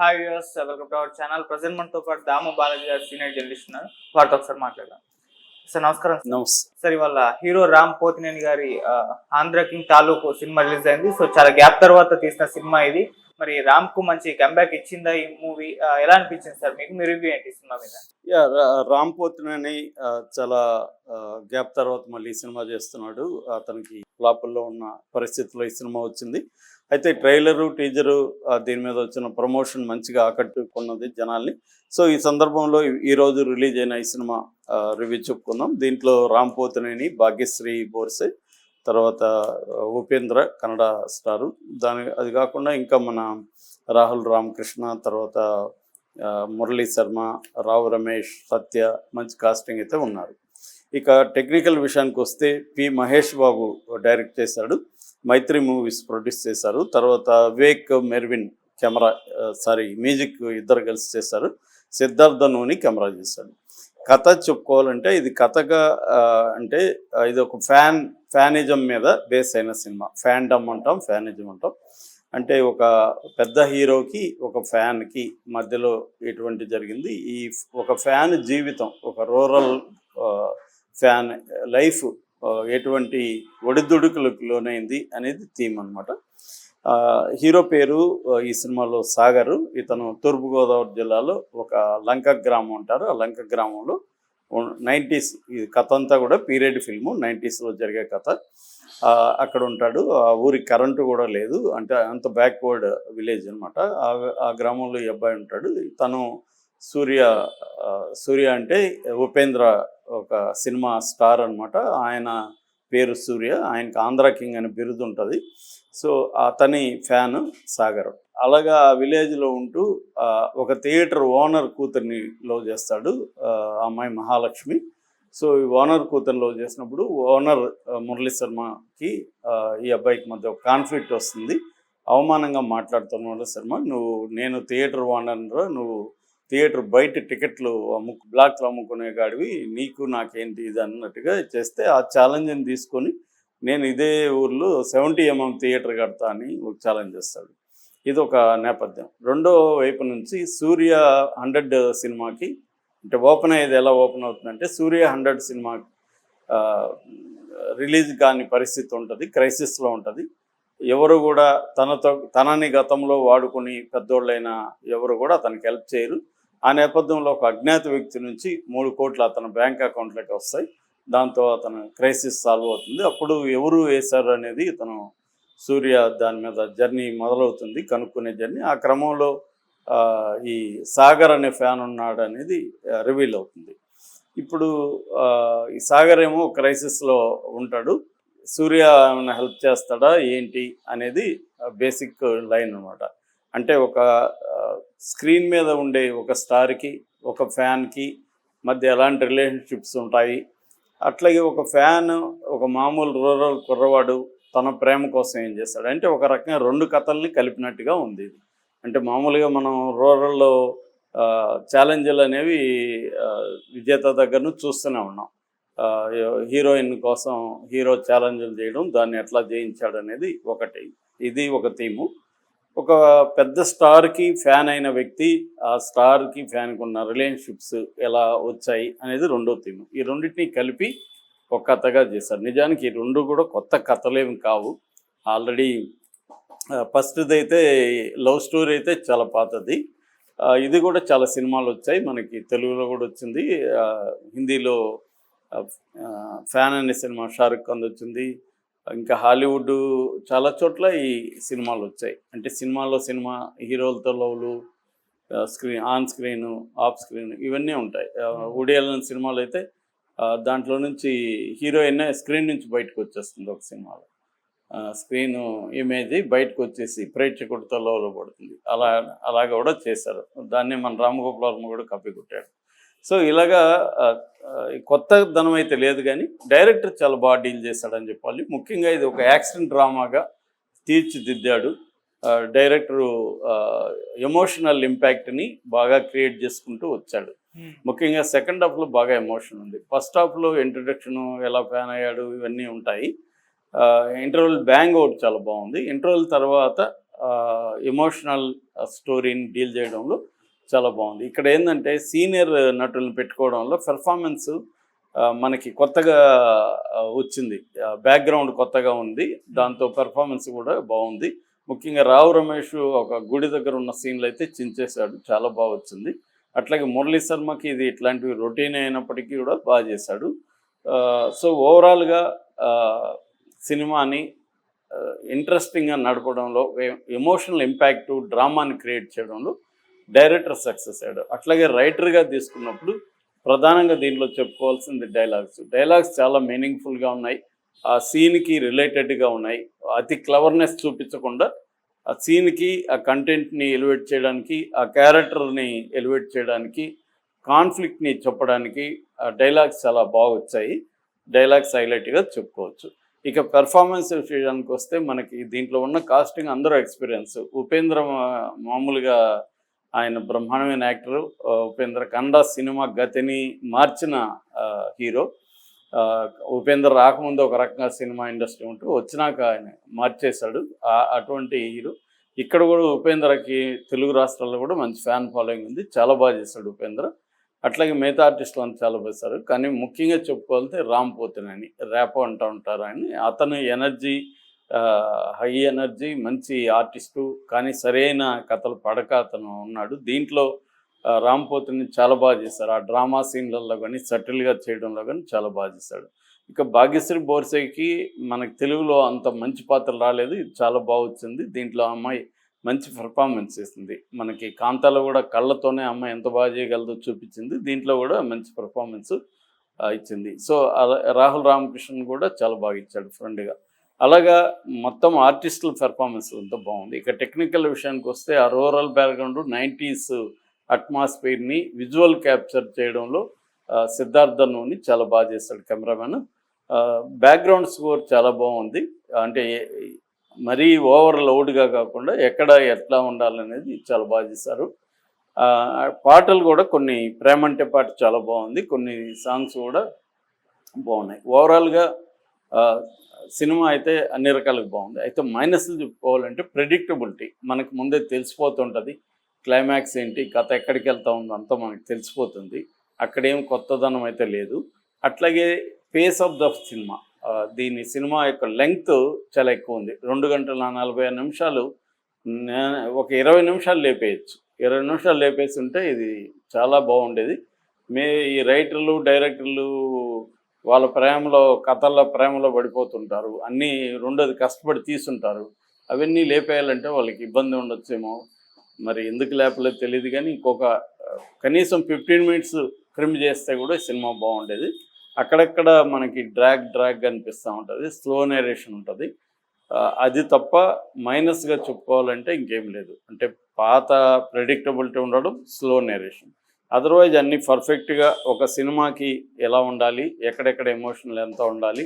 Hi viewers welcome to our channel present మనతో పాటు దాము బాలాజీ గారు సీనియర్ జర్నలిస్ట్ ఉన్నారు. వారితో ఒకసారి మాట్లాడదాం. సార్ నమస్కారం నమస్తే. సార్ ఇవాళ హీరో రామ్ పోతినేని గారి Andhra king Taluka cinema release అయింది. సో చాలా గ్యాప్ తర్వాత తీసిన సినిమా ఇది. మరి రామ్కు మంచి కంబ్యాక్ ఇచ్చిందా ఈ మూవీ ఎలా అనిపించింది సార్ మీకు మీ రివ్యూ ఏంటి సినిమా మీద? యా రామ్ పోతినేని చాలా గ్యాప్ తర్వాత మళ్ళీ సినిమా చేస్తున్నాడు. అతనికి ఫ్లాపుల్లో ఉన్న పరిస్థితుల్లో ఈ సినిమా వచ్చింది. అయితే ట్రైలరు టీజరు దీని మీద వచ్చిన ప్రమోషన్ మంచిగా ఆకట్టుకున్నది జనాల్ని. సో ఈ సందర్భంలో ఈ- రోజు రిలీజ్ అయిన ఈ సినిమా రివ్యూ చెప్పుకుందాం. దీంట్లో రామ్ పోతినేని భాగ్యశ్రీ బోర్సే తర్వాత ఉపేంద్ర కన్నడ స్టారు. దాని అది కాకుండా ఇంకా మన రాహుల్ రామకృష్ణ తర్వాత మురళీ శర్మ రావు రమేష్ సత్య మంచి కాస్టింగ్ అయితే ఉన్నారు. ఇక టెక్నికల్ విషయానికి వస్తే పి మహేష్ బాబు డైరెక్ట్ చేశాడు. మైత్రి మూవీస్ ప్రొడ్యూస్ చేశారు. తర్వాత Vivek Mervin camera sorry music ఇద్దరు కలిసి చేశారు. సిద్ధార్థ నూని కెమెరా చేశాడు. కథ చెప్పుకోవాలంటే ఇది కథగా అంటే ఇది ఒక ఫ్యాన్ ఫ్యానిజం మీద బేస్ అయిన సినిమా. ఫ్యాన్డమ్ అంటాం ఫ్యానిజం అంటాం. అంటే ఒక పెద్ద హీరోకి ఒక ఫ్యాన్కి మధ్యలో ఎటువంటి జరిగింది? ఈ ఒక ఫ్యాన్ జీవితం ఒక రూరల్ ఫ్యాన్ లైఫ్ ఎటువంటి ఒడిదుడుకులకు లోనైంది అనేది థీమ్ అనమాట హీరో పేరు ఈ సినిమాలో సాగరు. ఇతను తూర్పుగోదావరి జిల్లాలో ఒక లంక గ్రామం అంటారు. ఆ లంక గ్రామంలో నైంటీస్ ఈ కథ అంతా కూడా పీరియడ్ ఫిల్ము నైంటీస్లో జరిగే కథ. అక్కడ ఉంటాడు. ఆ ఊరికి కరెంటు కూడా లేదు. అంటే అంత బ్యాక్వర్డ్ విలేజ్ అనమాట ఆ గ్రామంలో ఈ అబ్బాయి ఉంటాడు. తను సూర్య సూర్య అంటే ఉపేంద్ర ఒక సినిమా స్టార్ అనమాట ఆయన పేరు సూర్య. ఆయనకి ఆంధ్ర కింగ్ అనే బిరుదు ఉంటుంది. సో అతని ఫ్యాన్ సాగర్. అలాగా ఆ విలేజ్లో ఉంటూ ఒక థియేటర్ ఓనర్ కూతుర్ని లో చేస్తాడు అమ్మాయి మహాలక్ష్మి. సో ఈ ఓనర్ కూతుర్ని చేసినప్పుడు ఓనర్ మురళీ శర్మకి ఈ అబ్బాయికి మధ్య ఒక కాన్ఫ్లిక్ట్ వస్తుంది. అవమానంగా మాట్లాడుతున్న మురళీ శర్మ. నువ్వు నేను థియేటర్ ఓనర్ నువ్వు థియేటర్ బయట టికెట్లు అమ్ముకు బ్లాక్లో అమ్ముకునే గాడివి నీకు నాకేంటి ఇది అన్నట్టుగా చేస్తే ఆ ఛాలెంజ్ని తీసుకొని నేను ఇదే ఊర్లో సెవెంటీ ఎంఎం థియేటర్ కడతా అని ఒక ఛాలెంజ్ చేస్తాడు. ఇది ఒక నేపథ్యం. రెండో వైపు నుంచి సూర్య హండ్రెడ్ సినిమాకి అంటే ఓపెన్ అయ్యేది ఎలా ఓపెన్ అవుతుందంటే సూర్య హండ్రెడ్ సినిమా రిలీజ్ కాని పరిస్థితి ఉంటుంది క్రైసిస్లో ఉంటుంది. ఎవరు కూడా తనతో తనని గతంలో వాడుకుని పెద్దోళ్ళైన ఎవరు కూడా అతనికి హెల్ప్ చేయరు. ఆ నేపథ్యంలో ఒక అజ్ఞాత వ్యక్తి నుంచి మూడు కోట్లు అతని బ్యాంక్ అకౌంట్లోకి వస్తాయి. దాంతో అతను క్రైసిస్ సాల్వ్ అవుతుంది. అప్పుడు ఎవరు వేశారు అనేది ఇతను సూర్య దాని మీద జర్నీ మొదలవుతుంది. కనుక్కునే జర్నీ. ఆ క్రమంలో ఈ సాగర్ అనే ఫ్యాన్ ఉన్నాడు అనేది రివీల్ అవుతుంది. ఇప్పుడు ఈ సాగర్ ఏమో క్రైసిస్లో ఉంటాడు. సూర్య ఏమైనా హెల్ప్ చేస్తాడా? ఏంటి? అనేది బేసిక్ లైన్ అనమాట అంటే ఒక స్క్రీన్ మీద ఉండే ఒక స్టార్కి ఒక ఫ్యాన్కి మధ్య ఎలాంటి రిలేషన్షిప్స్ ఉంటాయి? అట్లాగే ఒక ఫ్యాన్ ఒక మామూలు రూరల్ కుర్రవాడు తన ప్రేమ కోసం ఏం చేస్తాడు? అంటే ఒక రకంగా రెండు కథల్ని కలిపినట్టుగా ఉంది ఇది. అంటే మామూలుగా మనం రూరల్లో ఛాలెంజ్లు అనేవి విజేత దగ్గర నుంచి చూస్తూనే ఉన్నాం. హీరోయిన్ కోసం హీరో ఛాలెంజ్లు చేయడం దాన్ని ఎట్లా జయించాడు అనేది ఒకటి. ఇది ఒక థీము. ఒక పెద్ద స్టార్కి ఫ్యాన్ అయిన వ్యక్తి ఆ స్టార్కి ఫ్యాన్కి ఉన్న రిలేషన్షిప్స్ ఎలా వచ్చాయి అనేది రెండో థీమ్. ఈ రెండింటిని కలిపి ఒక కథగా చేశారు. నిజానికి ఈ రెండు కూడా కొత్త కథలేమి కావు. ఆల్రెడీ ఫస్ట్ది అయితే లవ్ స్టోరీ అయితే చాలా పాతది. ఇది కూడా చాలా సినిమాలు వచ్చాయి. మనకి తెలుగులో కూడా వచ్చింది. హిందీలో ఫ్యాన్ అనే సినిమా షారుఖ్ ఖాన్ వచ్చింది. ఇంకా హాలీవుడ్ చాలా చోట్ల ఈ సినిమాలు వచ్చాయి. అంటే సినిమాలో సినిమా హీరోలతో లవ్లు screen on screen off screen ఇవన్నీ ఉంటాయి. ఉడియాలని సినిమాలు అయితే దాంట్లో నుంచి హీరోయిన్ స్క్రీన్ నుంచి బయటకు వచ్చేస్తుంది ఒక సినిమాలో. స్క్రీన్ ఇమేజ్ బయటకు వచ్చేసి ప్రేక్షకుడితో లోలో పడుతుంది. అలా అలాగ కూడా చేశారు. దాన్ని మన రామగోపాల్ వర్మ కూడా కప్పి కొట్టాడు. సో ఇలాగా కొత్త ధనం అయితే లేదు కానీ డైరెక్టర్ చాలా బాగా డీల్ చేశాడని చెప్పాలి. ముఖ్యంగా ఇది ఒక యాక్సిడెంట్ డ్రామాగా తీర్చిదిద్దాడు. డైరెక్టరు ఎమోషనల్ ఇంపాక్ట్ని బాగా క్రియేట్ చేసుకుంటూ వచ్చాడు. ముఖ్యంగా సెకండ్ హాఫ్లో బాగా ఎమోషన్ ఉంది. ఫస్ట్ హాఫ్లో ఇంట్రడక్షన్ ఎలా ఫ్యాన్ అయ్యాడు ఇవన్నీ ఉంటాయి. ఇంటర్వెల్ బ్యాంగ్ అవుట్ చాలా బాగుంది. ఇంటర్వెల్ తర్వాత ఎమోషనల్ స్టోరీని డీల్ చేయడంలో చాలా బాగుంది. ఇక్కడ ఏంటంటే సీనియర్ నటులను పెట్టుకోవడంలో పెర్ఫార్మెన్స్ మనకి కొత్తగా వచ్చింది. బ్యాక్గ్రౌండ్ కొత్తగా ఉంది. దాంతో పెర్ఫార్మెన్స్ కూడా బాగుంది. ముఖ్యంగా రావు రమేష్ ఒక గుడి దగ్గర ఉన్న సీన్లు అయితే చించేశాడు. చాలా బాగా వచ్చింది. అట్లాగే మురళీ శర్మకి ఇది ఇట్లాంటివి రొటీన్ అయినప్పటికీ కూడా బాగా చేశాడు. సో ఓవరాల్గా సినిమాని ఇంట్రెస్టింగ్గా నడపడంలో ఎమోషనల్ ఇంపాక్ట్ డ్రామాని క్రియేట్ చేయడంలో డైరెక్టర్ సక్సెస్ అయ్యాడు. అట్లాగే రైటర్గా తీసుకున్నప్పుడు ప్రధానంగా దీంట్లో చెప్పుకోవాల్సింది డైలాగ్స్ డైలాగ్స్ చాలా మీనింగ్ఫుల్గా ఉన్నాయి. ఆ సీన్కి రిలేటెడ్గా ఉన్నాయి. అతి క్లవర్నెస్ చూపించకుండా ఆ సీన్కి ఆ కంటెంట్ని ఎలివేట్ చేయడానికి ఆ క్యారెక్టర్ని ఎలివేట్ చేయడానికి కాన్ఫ్లిక్ట్ని చెప్పడానికి ఆ డైలాగ్స్ చాలా బాగా వచ్చాయి. డైలాగ్స్ హైలైట్గా చెప్పుకోవచ్చు. ఇక పెర్ఫార్మెన్స్ విషయానికి వస్తే మనకి దీంట్లో ఉన్న కాస్టింగ్ అందరూ ఎక్స్పీరియన్స్ ఉపేంద్ర మామూలుగా ఆయన బ్రహ్మాండమైన యాక్టర్ ఉపేంద్ర కన్నడ సినిమా గతిని మార్చిన హీరో. ఉపేంద్ర రాకముందు ఒక రకంగా సినిమా ఇండస్ట్రీ ఉంటూ వచ్చినాక ఆయన మార్చేశాడు. అటువంటి హీరో. ఇక్కడ కూడా ఉపేంద్రకి తెలుగు రాష్ట్రాల్లో కూడా మంచి ఫ్యాన్ ఫాలోయింగ్ ఉంది. చాలా బాగా చేశాడు ఉపేంద్ర. అట్లాగే మిగతా ఆర్టిస్టులు అంతా చాలా చేశారు. కానీ ముఖ్యంగా చెప్పుకోవాలంటే రామ్ పోతినని ర్యాపో అంటూ ఉంటారు ఆయన అతను ఎనర్జీ హై ఎనర్జీ మంచి ఆర్టిస్టు కానీ సరైన కథలు పడక అతను ఉన్నాడు. దీంట్లో రాంపోతుని చాలా బాగా చేశారు. ఆ డ్రామా సీన్లలో కానీ సటిల్గా చేయడంలో కానీ చాలా బాగా చేశాడు. ఇక భాగ్యశ్రీ బోర్సేకి మనకి తెలుగులో అంత మంచి పాత్ర రాలేదు. ఇది చాలా బాగా వచ్చింది. దీంట్లో ఆ అమ్మాయి మంచి పర్ఫార్మెన్స్ చేసింది. మనకి కాంతాలో కూడా కళ్ళతోనే అమ్మాయి ఎంత బాగా చేయగలదో చూపించింది. దీంట్లో కూడా మంచి పర్ఫార్మెన్స్ ఇచ్చింది. సో అలా- రాహుల్ రామకృష్ణన్ కూడా చాలా బాగా ఇచ్చాడు ఫ్రెండ్గా అలాగా మొత్తం ఆర్టిస్టుల పెర్ఫార్మెన్స్ అంతా బాగుంది. ఇక టెక్నికల్ విషయానికి వస్తే ఆ రూరల్ బ్యాక్గ్రౌండ్ నైంటీస్ అట్మాస్ఫియర్ని విజువల్ క్యాప్చర్ చేయడంలో సిద్ధార్థ నూని చాలా బాగా చేస్తాడు కెమెరామెన్ బ్యాక్గ్రౌండ్ స్కోర్ చాలా బాగుంది. అంటే మరీ ఓవర్ లోడ్గా కాకుండా ఎక్కడ ఎట్లా ఉండాలనేది చాలా బాగా చేశారు. పాటలు కూడా కొన్ని ప్రేమంటే పాట చాలా బాగుంది. కొన్ని సాంగ్స్ కూడా బాగున్నాయి. ఓవరాల్గా సినిమా అయితే అన్ని రకాలుగా బాగుంది. అయితే మైనస్లు చెప్పుకోవాలంటే ప్రెడిక్టబిలిటీ మనకు ముందే తెలిసిపోతుంటుంది. క్లైమాక్స్ ఏంటి కథ ఎక్కడికి వెళ్తా ఉందో అంతా మనకు తెలిసిపోతుంది. అక్కడేం కొత్తదనం అయితే లేదు. అట్లాగే పేస్ ఆఫ్ ద సినిమా దీని సినిమా యొక్క లెంగ్త్ చాలా ఎక్కువ ఉంది. రెండు గంటల నలభై నిమిషాలు ఒక ఇరవై నిమిషాలు లేపేయచ్చు. ఇరవై నిమిషాలు లేపేసి ఉంటే ఇది చాలా బాగుండేది. మే ఈ రైటర్లు డైరెక్టర్లు వాళ్ళ ప్రేమలో కథల్లో ప్రేమలో పడిపోతుంటారు. అన్నీ రెండోది కష్టపడి తీసుంటారు అవన్నీ లేపేయాలంటే వాళ్ళకి ఇబ్బంది ఉండొచ్చేమో. మరి ఎందుకు లేపలేదు తెలియదు కానీ ఇంకొక కనీసం ఫిఫ్టీన్ మినిట్స్ ట్రిమ్ చేస్తే కూడా సినిమా బాగుండేది. అక్కడక్కడ మనకి డ్రాగ్ డ్రాగ్ అనిపిస్తూ ఉంటుంది. స్లో నేరేషన్ ఉంటుంది. అది తప్ప మైనస్గా చెప్పుకోవాలంటే ఇంకేం లేదు. అంటే పాత ప్రెడిక్టబిలిటీ ఉండడం స్లో నేరేషన్. అదర్వైజ్ అన్ని పర్ఫెక్ట్గా ఒక సినిమాకి ఎలా ఉండాలి ఎక్కడెక్కడ ఎమోషన్లు ఎంత ఉండాలి